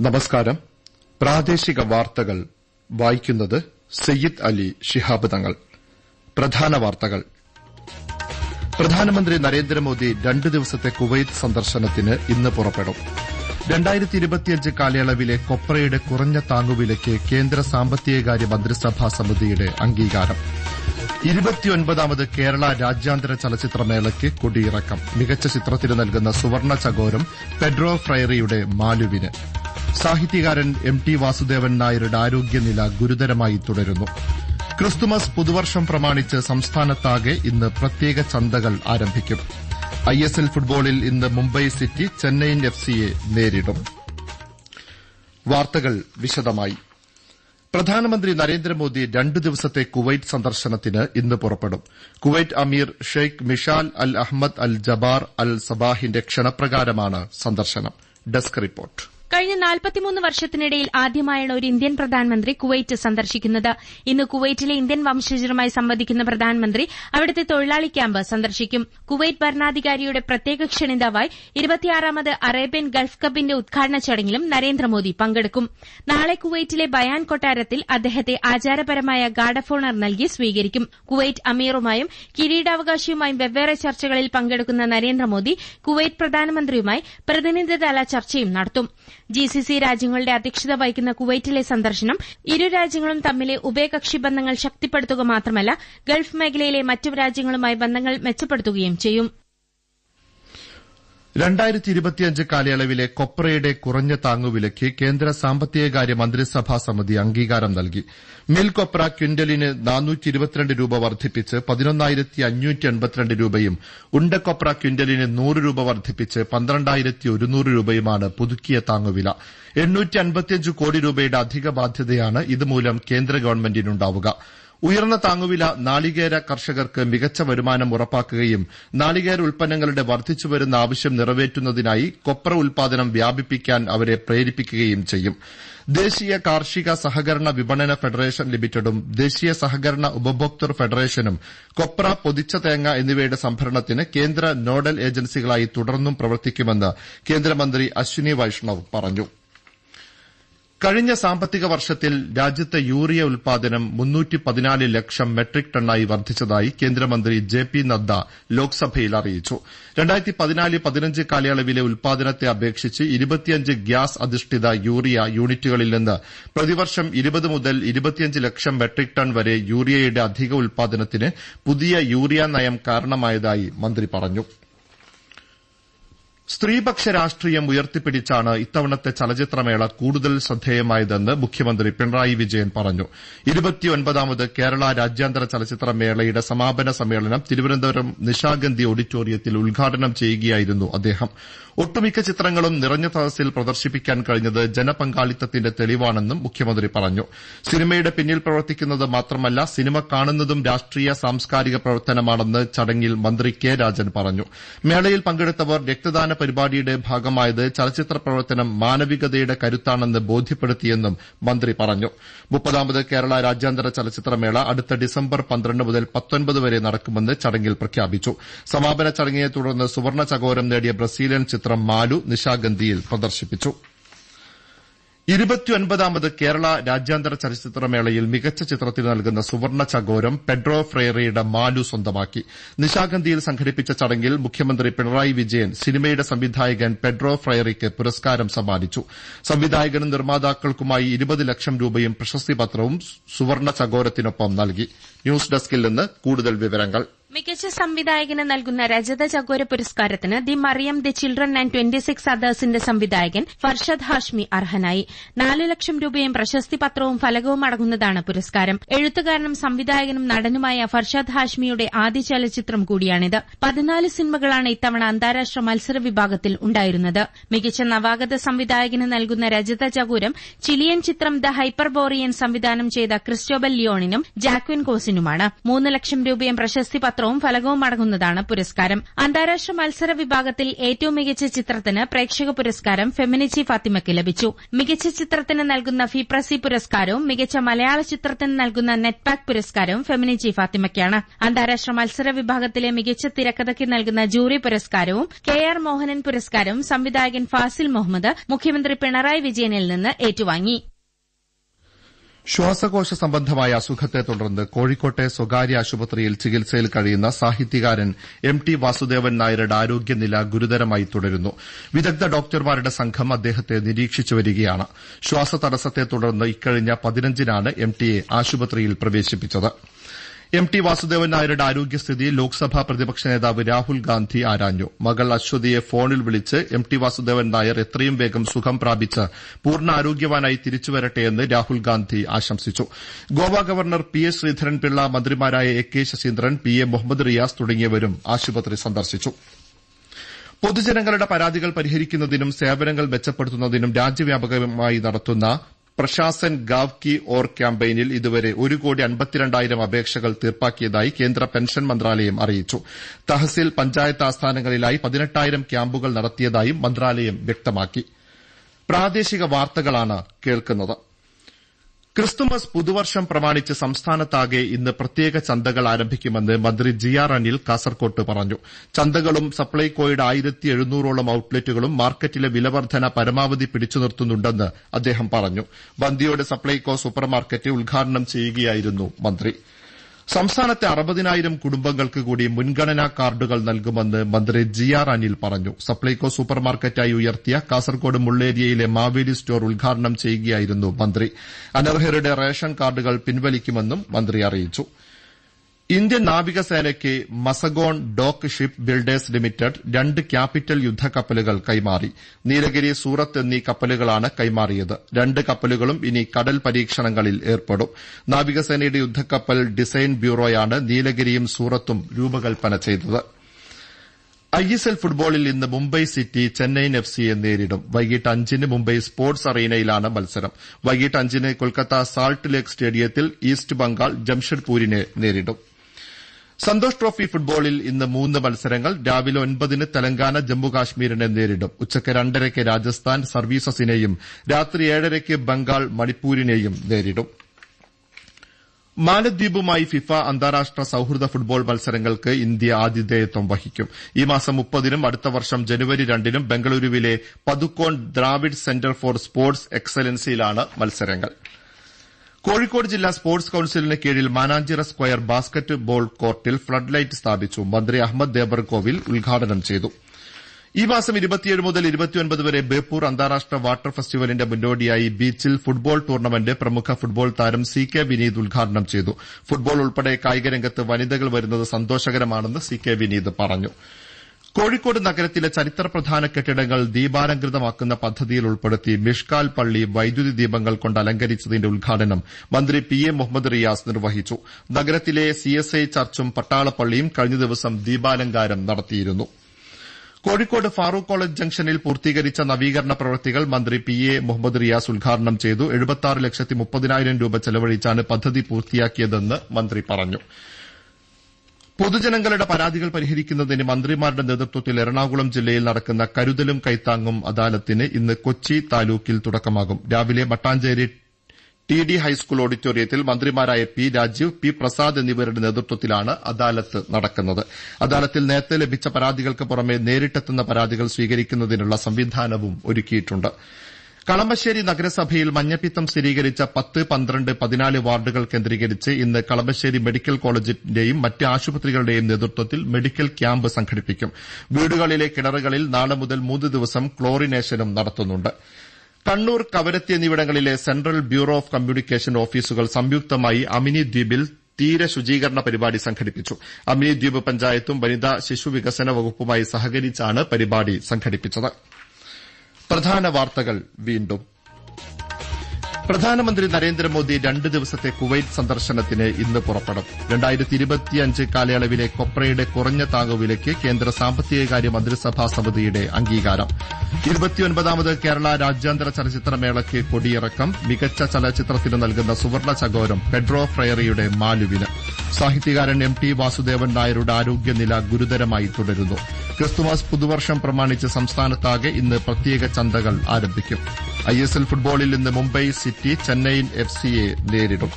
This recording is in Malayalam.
നമസ്കാരം. പ്രാദേശിക വാർത്തകൾ വായിക്കുന്നത് സയ്യിദ് അലി ഷിഹാബ് തങ്ങൾ. പ്രധാന വാർത്തകൾ. പ്രധാനമന്ത്രി നരേന്ദ്രമോദി രണ്ട് ദിവസത്തെ കുവൈത്ത് സന്ദർശനത്തിന് ഇന്ന് പുറപ്പെടും. കാലയളവിലെ കൊപ്രയുടെ കുറഞ്ഞ താങ്ങുവിലയ്ക്ക് കേന്ദ്ര സാമ്പത്തികകാര്യ മന്ത്രിസഭാ സമിതിയുടെ അംഗീകാരം. ഇരുപത്തിയൊൻപതാമത് കേരള രാജ്യാന്തര ചലച്ചിത്രമേളയ്ക്ക് കൊടിയിറക്കം. മികച്ച ചിത്രത്തിന് നൽകുന്ന സുവർണ ചകോരം പെഡ്രോ ഫ്രൈറിയുടെ മാലുവിന്. സാഹിത്യകാരൻ എം ടി വാസുദേവൻ നായരുടെ ആരോഗ്യനില ഗുരുതരമായി തുടരുന്നു. ക്രിസ്തുമസ് പുതുവർഷം പ്രമാണിച്ച് സംസ്ഥാനത്താകെ ഇന്ന് പ്രത്യേക ചന്തകൾ ആരംഭിക്കും. ഐ എസ് എൽ ഫുട്ബോളിൽ ഇന്ന് മുംബൈ സിറ്റി ചെന്നൈയിൻ എഫ് സിയെ നേരിടും. വാർത്തകൾ വിശദമായി. പ്രധാനമന്ത്രി നരേന്ദ്രമോദി രണ്ടു ദിവസത്തെ കുവൈറ്റ് സന്ദർശനത്തിന് ഇന്ന് പുറപ്പെടും. കുവൈറ്റ് അമീർ Sheikh Mishal Al Ahmad Al Jaber Al സബാഹിന്റെ ക്ഷണപ്രകാരമാണ് സന്ദർശനം. Desk report. കഴിഞ്ഞ നാൽപ്പത്തിമൂന്ന് വർഷത്തിനിടയിൽ ആദ്യമായാണ് ഒരു ഇന്ത്യൻ പ്രധാനമന്ത്രി കുവൈറ്റ് സന്ദർശിക്കുന്നത്. ഇന്ന് കുവൈറ്റിലെ ഇന്ത്യൻ വംശജരുമായി സംവദിക്കുന്ന പ്രധാനമന്ത്രി അവിടുത്തെ തൊഴിലാളി ക്യാമ്പ് സന്ദർശിക്കും. കുവൈറ്റ് ഭരണാധികാരിയുടെ പ്രത്യേക ക്ഷണിതാവായി ഇരുപത്തിയാറാമത് അറേബ്യൻ ഗൾഫ് കപ്പിന്റെ ഉദ്ഘാടന ചടങ്ങിലും നരേന്ദ്രമോദി പങ്കെടുക്കും. നാളെ കുവൈറ്റിലെ ബയാൻ കൊട്ടാരത്തിൽ അദ്ദേഹത്തെ ആചാരപരമായ ഗാർഡ് ഓഫ് ഓണർ നൽകി സ്വീകരിക്കും. കുവൈറ്റ് അമീറുമായും കിരീടാവകാശിയുമായും വെവ്വേറെ ചർച്ചകളിൽ പങ്കെടുക്കുന്ന നരേന്ദ്രമോദി കുവൈറ്റ് പ്രധാനമന്ത്രിയുമായി പ്രതിനിധിതല ചർച്ചയും നടത്തും. ജിസിസി രാജ്യങ്ങളുടെ അധ്യക്ഷത വഹിക്കുന്ന കുവൈറ്റിലെ സന്ദർശനം. ഇരു രാജ്യങ്ങളും തമ്മിലെ ഉഭയകക്ഷി ബന്ധങ്ങൾ ശക്തിപ്പെടുത്തുക മാത്രമല്ല ഗൾഫ് മേഖലയിലെ മറ്റു രാജ്യങ്ങളുമായി ബന്ധങ്ങൾ മെച്ചപ്പെടുത്തുകയും ചെയ്യും. കാലയളവിലെ കൊപ്രയുടെ കുറഞ്ഞ താങ്ങുവിലയ്ക്ക് കേന്ദ്ര സാമ്പത്തികകാര്യ മന്ത്രിസഭാ സമിതി അംഗീകാരം നൽകി. മിൽ കൊപ്ര ക്വിന്റലിന് രൂപ വർദ്ധിപ്പിച്ച് പതിനൊന്നായിരത്തി രൂപയും ഉണ്ടക്കൊപ്ര ക്വിന്റലിന് നൂറ് രൂപ വർദ്ധിപ്പിച്ച് പന്ത്രണ്ടായിരത്തി ഒരുന്നൂറ് രൂപയുമാണ് പുതുക്കിയ താങ്ങുവില എണ്ണൂറ്റി കോടി രൂപയുടെ അധിക ബാധ്യതയാണ് ഇതുമൂലം കേന്ദ്ര ഗവൺമെന്റിനുണ്ടാവുക. ഉയർന്ന താങ്ങുവില നാളികേര കർഷകർക്ക് മികച്ച വരുമാനം ഉറപ്പാക്കുകയും നാളികേര ഉൽപ്പന്നങ്ങളുടെ വർദ്ധിച്ചുവരുന്ന ആവശ്യം നിറവേറ്റുന്നതിനായി കൊപ്ര ഉൽപാദനം വ്യാപിപ്പിക്കാൻ അവരെ പ്രേരിപ്പിക്കുകയും ചെയ്യും. ദേശീയ കാർഷിക സഹകരണ വിപണന ഫെഡറേഷൻ ലിമിറ്റഡും ദേശീയ സഹകരണ ഉപഭോക്തൃ ഫെഡറേഷനും കൊപ്ര പൊതിച്ച തേങ്ങ എന്നിവയുടെ സംഭരണത്തിന് കേന്ദ്ര നോഡൽ ഏജൻസികളായി തുടർന്നും പ്രവർത്തിക്കുമെന്ന് കേന്ദ്രമന്ത്രി അശ്വിനി വൈഷ്ണവ് പറഞ്ഞു. കഴിഞ്ഞ സാമ്പത്തിക വർഷത്തിൽ രാജ്യത്തെ യൂറിയ ഉൽപാദനം ലക്ഷം മെട്രിക് ടണ്ണായി വർദ്ധിച്ചതായി കേന്ദ്രമന്ത്രി ജെ പി നദ്ദ ലോക്സഭയിൽ അറിയിച്ചു. രണ്ടായിരത്തി പതിനാല് പതിനഞ്ച് കാലയളവിലെ ഉൽപാദനത്തെ അപേക്ഷിച്ച് ഇരുപത്തിയഞ്ച് ഗ്യാസ് അധിഷ്ഠിത യൂറിയ യൂണിറ്റുകളിൽ നിന്ന് പ്രതിവർഷം ഇരുപത് മുതൽ ഇരുപത്തിയഞ്ച് ലക്ഷം മെട്രിക് ടൺ വരെ യൂറിയയുടെ അധിക ഉൽപാദനത്തിന് പുതിയ യൂറിയ നയം കാരണമായതായി മന്ത്രി പറഞ്ഞു. സ്ത്രീപക്ഷ രാഷ്ട്രീയം ഉയർത്തിപ്പിടിച്ചാണ് ഇത്തവണത്തെ ചലച്ചിത്രമേള കൂടുതൽ ശ്രദ്ധേയമായതെന്ന് മുഖ്യമന്ത്രി പിണറായി വിജയൻ പറഞ്ഞു. ഇരുപത്തിയൊൻപതാമത് കേരള രാജ്യാന്തര ചലച്ചിത്രമേളയുടെ സമാപന സമ്മേളനം തിരുവനന്തപുരം നിശാഗന്ധി ഓഡിറ്റോറിയത്തിൽ ഉദ്ഘാടനം ചെയ്യുകയായിരുന്നു അദ്ദേഹം. ഒട്ടുമിക്ക ചിത്രങ്ങളും നിറഞ്ഞ സദസ്സിൽ പ്രദർശിപ്പിക്കാൻ കഴിഞ്ഞത് ജനപങ്കാളിത്തത്തിന്റെ തെളിവാണെന്നും മുഖ്യമന്ത്രി പറഞ്ഞു. സിനിമയുടെ പിന്നിൽ പ്രവർത്തിക്കുന്നത് മാത്രമല്ല സിനിമ കാണുന്നതും രാഷ്ട്രീയ സാംസ്കാരിക പ്രവർത്തനമാണെന്ന് ചടങ്ങിൽ മന്ത്രി കെ രാജൻ പറഞ്ഞു. മേളയിൽ പങ്കെടുത്തവർ രക്തദാന പരിപാടിയുടെ ഭാഗമായത് ചലച്ചിത്ര പ്രവർത്തനം മാനവികതയുടെ കരുത്താണെന്ന് ബോധ്യപ്പെടുത്തിയെന്നും മന്ത്രി പറഞ്ഞു. മുപ്പതാമത് കേരള രാജ്യാന്തര ചലച്ചിത്രമേള അടുത്ത ഡിസംബർ പന്ത്രണ്ട് മുതൽ പത്തൊൻപത് വരെ നടക്കുമെന്ന് ചടങ്ങിൽ പ്രഖ്യാപിച്ചു. സമാപന ചടങ്ങിനെ തുടർന്ന് സുവർണ ചകോരം നേടിയ ബ്രസീലിയൻ ചിത്രം മാലു നിശാഗന്ധിയിൽ പ്രദർശിപ്പിച്ചു. ഇരുപത്തിയൊൻപതാമത് കേരള രാജ്യാന്തര ചലച്ചിത്രമേളയിൽ മികച്ച ചിത്രത്തിന് നൽകുന്ന സുവർണ ചകോരം പെഡ്രോ ഫ്രേറയുടെ മാലു സ്വന്തമാക്കി. നിശാഗന്ധിയിൽ സംഘടിപ്പിച്ച ചടങ്ങിൽ മുഖ്യമന്ത്രി പിണറായി വിജയൻ സിനിമയുടെ സംവിധായകൻ പെഡ്രോ ഫ്രൈറിക്ക് പുരസ്കാരം സമ്മാനിച്ചു. സംവിധായകനും നിർമ്മാതാക്കൾക്കുമായി ഇരുപത് ലക്ഷം രൂപയും പ്രശസ്തിപത്രവും സുവർണ ചകോരത്തിനൊപ്പം നൽകി. ന്യൂസ് ഡെസ്കിൽ നിന്ന് കൂടുതൽ വിവരങ്ങൾ. മികച്ച സംവിധായകന് നൽകുന്ന രജത ചകോര പുരസ്കാരത്തിന് the Maryam the children and twenty six അതേഴ്സിന്റെ സംവിധായകൻ ഫർഷദ് ഹാഷ്മി അർഹനായി. നാല് ലക്ഷം രൂപയും പ്രശസ്തി പത്രവും ഫലകവും അടങ്ങുന്നതാണ് പുരസ്കാരം. എഴുത്തുകാരനും സംവിധായകനും നടനുമായ ഫർഷദ് ഹാഷ്മിയുടെ ആദ്യ ചലച്ചിത്രം കൂടിയാണിത്. പതിനാല് സിനിമകളാണ് ഇത്തവണ അന്താരാഷ്ട്ര മത്സര വിഭാഗത്തിൽ ഉണ്ടായിരുന്നത്. മികച്ച നവാഗത സംവിധായകന് നൽകുന്ന രജത ചകൂരം ചിലിയൻ ചിത്രം ദ ഹൈപ്പർബോറിയൻ സംവിധാനം ചെയ്ത ക്രിസ്റ്റോബൽ ലിയോണിനും ജാക്വിൻ കോസിനുമാണ്. മൂന്ന് ലക്ഷം രൂപയും പ്രശസ്തി ചിത്രവും ഫലകവും അടങ്ങുന്നതാണ് പുരസ്കാരം. അന്താരാഷ്ട്ര മത്സര വിഭാഗത്തിൽ ഏറ്റവും മികച്ച ചിത്രത്തിന് പ്രേക്ഷക പുരസ്കാരം ഫെമിനിച്ചി ഫാത്തിമയ്ക്ക് ലഭിച്ചു. മികച്ച ചിത്രത്തിന് നൽകുന്ന ഫിപ്രസി പുരസ്കാരവും മികച്ച മലയാള ചിത്രത്തിന് നൽകുന്ന നെറ്റ്പാക് പുരസ്കാരവും ഫെമിനിച്ചി ഫാത്തിമയ്ക്കാണ്. അന്താരാഷ്ട്ര മത്സര വിഭാഗത്തിലെ മികച്ച തിരക്കഥയ്ക്ക് നൽകുന്ന ജൂറി പുരസ്കാരവും കെ ആർ മോഹനൻ പുരസ്കാരവും സംവിധായകൻ ഫാസിൽ മുഹമ്മദ് മുഖ്യമന്ത്രി പിണറായി വിജയനിൽ നിന്ന് ഏറ്റുവാങ്ങി. ശ്വാസകോശ സംബന്ധമായ അസുഖത്തെ തുടർന്ന് കോഴിക്കോട്ടെ സ്വകാര്യ ആശുപത്രിയിൽ ചികിത്സയിൽ കഴിയുന്ന സാഹിത്യകാരൻ എം ടി വാസുദേവൻ നായരുടെ ആരോഗ്യനില ഗുരുതരമായി തുടരുന്നു. വിദഗ്ധ ഡോക്ടർമാരുടെ സംഘം അദ്ദേഹത്തെ നിരീക്ഷിച്ചു വരികയാണ്. ശ്വാസതടസ്സത്തെ തുടർന്ന് ഇക്കഴിഞ്ഞ പതിനഞ്ചിനാണ് എം ടിയെ ആശുപത്രിയിൽ പ്രവേശിപ്പിച്ചത്. എം ടി വാസുദേവൻ നായരുടെ ആരോഗ്യസ്ഥിതി ലോക്സഭാ പ്രതിപക്ഷ നേതാവ് രാഹുൽ ഗാന്ധി ആരാഞ്ഞു. മകൾ അശ്വതിയെ ഫോണിൽ വിളിച്ച് എം ടി വാസുദേവൻ നായർ എത്രയും വേഗം സുഖം പ്രാപിച്ച് പൂർണ ആരോഗ്യവാനായി തിരിച്ചുവരട്ടെയെന്ന് രാഹുൽ ഗാന്ധി ആശംസിച്ചു. Goa governor P S Sreedharan Pillai മന്ത്രിമാരായ A K Saseendran P A Muhammad Riyas തുടങ്ങിയവരും ആശുപത്രി സന്ദർശിച്ചു. പൊതുജനങ്ങളുടെ പരാതികൾ പരിഹരിക്കുന്നതിനും സേവനങ്ങൾ മെച്ചപ്പെടുത്തുന്നതിനും രാജ്യവ്യാപകമായി നടത്തുന്ന പ്രശാസൻ ഗാവ് കി ഓർ ക്യാമ്പയിനിൽ ഇതുവരെ ഒരു കോടി അൻപത്തിരണ്ടായിരം അപേക്ഷകൾ തീർപ്പാക്കിയതായി കേന്ദ്ര പെൻഷൻ മന്ത്രാലയം അറിയിച്ചു. തഹസിൽ പഞ്ചായത്ത് ആസ്ഥാനങ്ങളിലായി പതിനെട്ടായിരം ക്യാമ്പുകൾ നടത്തിയതായും മന്ത്രാലയം വ്യക്തമാക്കി. ക്രിസ്തുമസ് പുതുവർഷം പ്രമാണിച്ച് സംസ്ഥാനത്താകെ ഇന്ന് പ്രത്യേക ചന്തകൾ ആരംഭിക്കുമെന്ന് മന്ത്രി ജി ആർ അനിൽ കാസർകോട്ട് പറഞ്ഞു. ചന്തകളും സപ്ലൈകോയുടെ ആയിരത്തി എഴുന്നൂറോളം ഔട്ട്ലെറ്റുകളും മാർക്കറ്റിലെ വിലവർധന പരമാവധി പിടിച്ചു നിർത്തുന്നുണ്ടെന്ന് അദ്ദേഹം പറഞ്ഞു. വന്തിയോട് സപ്ലൈകോ സൂപ്പർമാർക്കറ്റ് ഉദ്ഘാടനം ചെയ്യുകയായിരുന്നു മന്ത്രി. സംസ്ഥാനത്തെ അറുപതിനായിരം കുടുംബങ്ങൾക്ക് കൂടി മുൻഗണനാ കാർഡുകൾ നൽകുമെന്ന് മന്ത്രി ജി ആർ അനിൽ പറഞ്ഞു. സപ്ലൈകോ സൂപ്പർമാർക്കറ്റായി ഉയർത്തിയ കാസർകോട് മുള്ളേരിയയിലെ മാവേലി സ്റ്റോർ ഉദ്ഘാടനം ചെയ്യുകയായിരുന്നു മന്ത്രി. അനർഹരുടെ റേഷൻ കാർഡുകൾ പിൻവലിക്കുമെന്നും മന്ത്രി അറിയിച്ചു. Indian നാവികസേനയ്ക്ക് Mazagon dock ship builders limited രണ്ട് ക്യാപിറ്റൽ യുദ്ധക്കപ്പലുകൾ കൈമാറി. നീലഗിരി സൂറത്ത് എന്നീ കപ്പലുകളാണ് കൈമാറിയത്. രണ്ട് കപ്പലുകളും ഇനി കടൽ പരീക്ഷണങ്ങളിൽ ഏർപ്പെടും. നാവികസേനയുടെ യുദ്ധക്കപ്പൽ ഡിസൈൻ ബ്യൂറോയാണ് നീലഗിരിയും സൂറത്തും രൂപകൽപ്പന ചെയ്തത്. ഐഎസ്എൽ ഫുട്ബോളിൽ ഇന്ന് മുംബൈ സിറ്റി ചെന്നൈയിൻ എഫ് സിയെ നേരിടും. വൈകിട്ട് അഞ്ചിന് മുംബൈ സ്പോർട്സ് അറീനയിലാണ് മത്സരം. വൈകിട്ട് അഞ്ചിന് കൊൽക്കത്ത സാൾട്ട് ലേക്ക് സ്റ്റേഡിയത്തിൽ ഈസ്റ്റ് ബംഗാൾ ജംഷഡ്പൂരിനെ നേരിടും. സന്തോഷ് ട്രോഫി ഫുട്ബോളിൽ ഇന്ന് മൂന്ന് മത്സരങ്ങൾ. രാവിലെ ഒൻപതിന് തെലങ്കാന ജമ്മുകാശ്മീരിനെ നേരിടും. ഉച്ചയ്ക്ക് രണ്ടരയ്ക്ക് രാജസ്ഥാൻ സർവീസസിനെയും രാത്രി ഏഴരയ്ക്ക് ബംഗാൾ മണിപ്പൂരിനെയും നേരിടും. മാലദ്വീപുമായി ഫിഫ അന്താരാഷ്ട്ര സൌഹൃദ ഫുട്ബോൾ മത്സരങ്ങൾക്ക് ഇന്ത്യ ആതിഥേയത്വം വഹിക്കും. ഈ മാസം മുപ്പതിനും അടുത്ത വർഷം ജനുവരി രണ്ടിനും ബംഗളൂരുവിലെ Padukone Dravid centre for sports എക്സലൻസിയിലാണ് മത്സരങ്ങൾ. കോഴിക്കോട് ജില്ലാ സ്പോർട്സ് കൌൺസിലിന് കീഴിൽ മാനാഞ്ചിറ സ്ക്വയർ ബാസ്ക്കറ്റ് ബോൾ കോർട്ടിൽ ഫ്ളഡ് ലൈറ്റ് സ്ഥാപിച്ചു. മന്ത്രി അഹമ്മദ് ദേബർകോവിൽ ഉദ്ഘാടനം ചെയ്തു. ഈ മാസം മുതൽ വരെ ബേപ്പൂർ അന്താരാഷ്ട്ര വാട്ടർ ഫെസ്റ്റിവലിന്റെ മുന്നോടിയായി ബീച്ചിൽ ഫുട്ബോൾ ടൂർണമെന്റ് പ്രമുഖ ഫുട്ബോൾ താരം സി കെ വിനീത് ഉദ്ഘാടനം ചെയ്തു. ഫുട്ബോൾ ഉൾപ്പെടെ കായികരംഗത്ത് വനിതകൾ വരുന്നത് സന്തോഷകരമാണെന്ന് സി കെ വിനീത് പറഞ്ഞു. കോഴിക്കോട് നഗരത്തിലെ ചരിത്ര പ്രധാന കെട്ടിടങ്ങൾ ദീപാലംകൃതമാക്കുന്ന പദ്ധതിയിൽ ഉൾപ്പെടുത്തി മിഷ്കാൽ പള്ളി വൈദ്യുതി ദീപങ്ങൾ കൊണ്ട് അലങ്കരിച്ചതിന്റെ ഉദ്ഘാടനം മന്ത്രി പി എ മുഹമ്മദ് റിയാസ് നിർവഹിച്ചു. നഗരത്തിലെ സിഎസ്ഐ ചർച്ചും പട്ടാളപ്പള്ളിയും കഴിഞ്ഞ ദിവസം ദീപാലങ്കാരം നടത്തിയിരുന്നു. കോഴിക്കോട് ഫാറൂഖ് കോളേജ് ജംഗ്ഷനിൽ പൂർത്തീകരിച്ച നവീകരണ പ്രവൃത്തികൾ മന്ത്രി പി എ മുഹമ്മദ് റിയാസ് ഉദ്ഘാടനം ചെയ്തു. ലക്ഷത്തി രൂപ ചെലവഴിച്ചാണ് പദ്ധതി പൂർത്തിയാക്കിയതെന്ന് മന്ത്രി പറഞ്ഞു. പൊതുജനങ്ങളുടെ പരാതികൾ പരിഹരിക്കുന്നതിന് മന്ത്രിമാരുടെ നേതൃത്വത്തിൽ എറണാകുളം ജില്ലയിൽ നടക്കുന്ന കരുതലും കൈത്താങ്ങും അദാലത്തിന് ഇന്ന് കൊച്ചി താലൂക്കിൽ തുടക്കമാകും. രാവിലെ മട്ടാഞ്ചേരി ടി ഡി ഹൈസ്കൂൾ ഓഡിറ്റോറിയത്തിൽ മന്ത്രിമാരായ പി രാജീവ് പി പ്രസാദ് എന്നിവരുടെ നേതൃത്വത്തിലാണ് അദാലത്ത് നടക്കുന്നത്. അദാലത്തിൽ നേരത്തെ ലഭിച്ച പരാതികൾക്ക് പുറമെ നേരിട്ടെത്തുന്ന പരാതികൾ സ്വീകരിക്കുന്നതിനുള്ള സംവിധാനവും ഒരുക്കിയിട്ടുണ്ട്. കളമശ്ശേരി നഗരസഭയിൽ മഞ്ഞപ്പിത്തം സ്ഥിരീകരിച്ച പത്ത് പന്ത്രണ്ട് പതിനാല് വാർഡുകൾ കേന്ദ്രീകരിച്ച് ഇന്ന് കളമശ്ശേരി മെഡിക്കൽ കോളേജിന്റെയും മറ്റ് ആശുപത്രികളുടെയും നേതൃത്വത്തിൽ മെഡിക്കൽ ക്യാമ്പ് സംഘടിപ്പിക്കും. വീടുകളിലെ കിണറുകളിൽ നാളെ മുതൽ മൂന്ന് ദിവസം ക്ലോറിനേഷനും നടത്തുന്നുണ്ട്. കണ്ണൂർ കവരത്തി എന്നിവിടങ്ങളിലെ സെൻട്രൽ ബ്യൂറോ ഓഫ് കമ്മ്യൂണിക്കേഷൻ ഓഫീസുകൾ സംയുക്തമായി അമിനി ദ്വീപിൽ തീര ശുചീകരണ പരിപാടി സംഘടിപ്പിച്ചു. അമിനി ദ്വീപ് പഞ്ചായത്തും വനിതാ ശിശു വികസന വകുപ്പുമായി സഹകരിച്ചാണ് പരിപാടി സംഘടിപ്പിച്ചത്. പ്രധാന വാർത്തകൾ വീണ്ടും. പ്രധാനമന്ത്രി നരേന്ദ്രമോദി രണ്ട് ദിവസത്തെ കുവൈറ്റ് സന്ദർശനത്തിന് ഇന്ന് പുറപ്പെടും. രണ്ടായിരത്തി ഇരുപത്തിയഞ്ച് കാലയളവിലെ കൊപ്രയുടെ കുറഞ്ഞ താങ്ങുവിലയ്ക്ക് കേന്ദ്ര സാമ്പത്തികകാര്യ മന്ത്രിസഭാ സമിതിയുടെ അംഗീകാരം. ഇരുപത്തിയൊൻപതാമത് കേരള രാജ്യാന്തര ചലച്ചിത്രമേളയ്ക്ക് കൊടിയിറക്കം മികച്ച ചലച്ചിത്രത്തിന് നൽകുന്ന സുവർണ ചകോരം പെഡ്രോ ഫ്രയറിയുടെ മാലുവിന്. സാഹിത്യകാരൻ എം ടി വാസുദേവൻ നായരുടെ ആരോഗ്യനില ഗുരുതരമായി തുടരുന്നു. ക്രിസ്തുമസ് പുതുവർഷം പ്രമാണിച്ച് സംസ്ഥാനത്താകെ ഇന്ന് പ്രത്യേക ചന്തകൾ ആരംഭിക്കും. ഐഎസ്എൽ ഫുട്ബോളിൽ ഇന്ന് മുംബൈ സിറ്റി ചെന്നൈയിൻ എഫ് സിയെ നേരിടും.